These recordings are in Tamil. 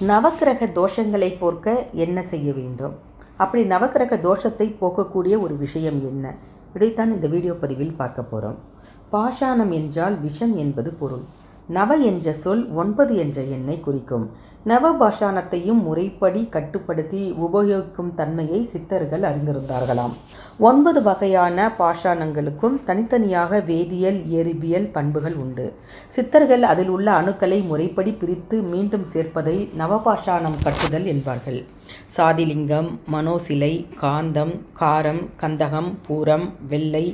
நவக்கிரக தோஷங்களை போர்க்க என்ன செய்ய வேண்டும்? அப்படி நவக்கிரக தோஷத்தை போக்கக்கூடிய ஒரு விஷயம் என்ன? இதைத்தான் இந்த வீடியோ பதிவில் பார்க்க போகிறோம் பாஷாணம் என்றால் விஷம் என்பது பொருள். நவ என்ற சொல் ஒன்பது என்ற எண்ணை குறிக்கும். நவபாஷாணத்தையும் முறைப்படி கட்டுப்படுத்தி உபயோகிக்கும் தன்மையை சித்தர்கள் அறிந்திருந்தார்களாம். ஒன்பது வகையான பாஷாணங்களுக்கும் தனித்தனியாக வேதியியல் இயற்பியல் பண்புகள் உண்டு. சித்தர்கள் அதில் உள்ள அணுக்களை முறைப்படி பிரித்து மீண்டும் சேர்ப்பதை நவபாஷாணம் கட்டுதல் என்பார்கள். சாதிலிங்கம் மனோசிலை காந்தம் காரம் கந்தகம் பூரம் வெள்ளை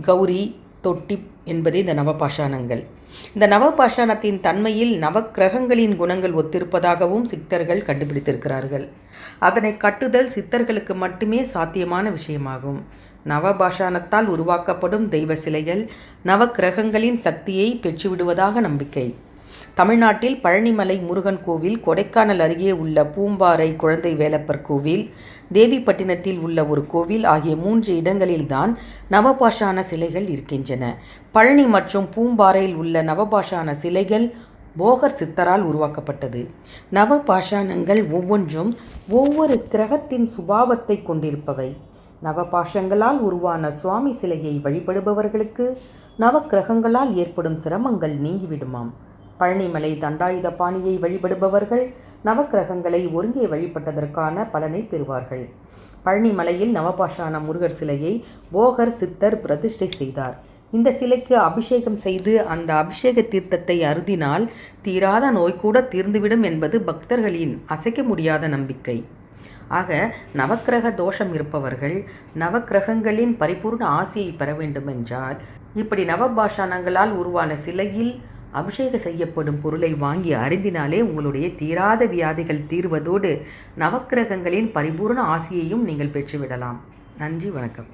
கௌரி தொட்டி என்பது இந்த நவபாஷாணங்கள் இந்த நவபாஷாணத்தின் தன்மையில் நவக்கிரகங்களின் குணங்கள் ஒத்திருப்பதாகவும் சித்தர்கள் கண்டுபிடித்திருக்கிறார்கள். அதனை கட்டுதல் சித்தர்களுக்கு மட்டுமே சாத்தியமான விஷயமாகும். நவபாஷாணத்தால் உருவாக்கப்படும் தெய்வ சிலைகள் நவக்கிரகங்களின் சக்தியை பெற்றுவிடுவதாக நம்பிக்கை. தமிழ்நாட்டில் பழனிமலை முருகன் கோவில் கொடைக்கானல் அருகே உள்ள பூம்பாறை குழந்தை வேலப்பர் கோவில் தேவிப்பட்டினத்தில் உள்ள ஒரு கோவில் ஆகிய மூன்று இடங்களில்தான் நவபாஷான சிலைகள் இருக்கின்றன. பழனி மற்றும் பூம்பாறையில் உள்ள நவபாஷான சிலைகள் போகர் சித்தரால் உருவாக்கப்பட்டது. நவபாஷானங்கள் ஒவ்வொன்றும் ஒவ்வொரு கிரகத்தின் சுபாவத்தை கொண்டிருப்பவை. நவபாஷங்களால் உருவான சுவாமி சிலையை வழிபடுபவர்களுக்கு நவக்கிரகங்களால் ஏற்படும் சிரமங்கள் நீங்கிவிடுமாம். பழனிமலை தண்டாயுத பாணியை வழிபடுபவர்கள் நவக்கிரகங்களை ஒருங்கே வழிபட்டதற்கான பலனை பெறுவார்கள். பழனிமலையில் நவபாஷான முருகர் சிலையை போகர் சித்தர் பிரதிஷ்டை செய்தார். இந்த சிலைக்கு அபிஷேகம் செய்து அந்த அபிஷேக தீர்த்தத்தை அருதினால் தீராத நோய் கூட தீர்ந்துவிடும் என்பது பக்தர்களின் அசைக்க முடியாத நம்பிக்கை. ஆக நவக்கிரக தோஷம் இருப்பவர்கள் நவக்கிரகங்களின் பரிபூர்ண ஆசையை பெற வேண்டுமென்றால் இப்படி நவபாஷானங்களால் உருவான சிலையில் அபிஷேக செய்யப்படும் பொருளை வாங்கி அறிந்தினாலே உங்களுடைய தீராத வியாதிகள் தீர்வதோடு நவக்கிரகங்களின் பரிபூர்ண ஆசியையும் நீங்கள் பெற்றுவிடலாம். நன்றி வணக்கம்.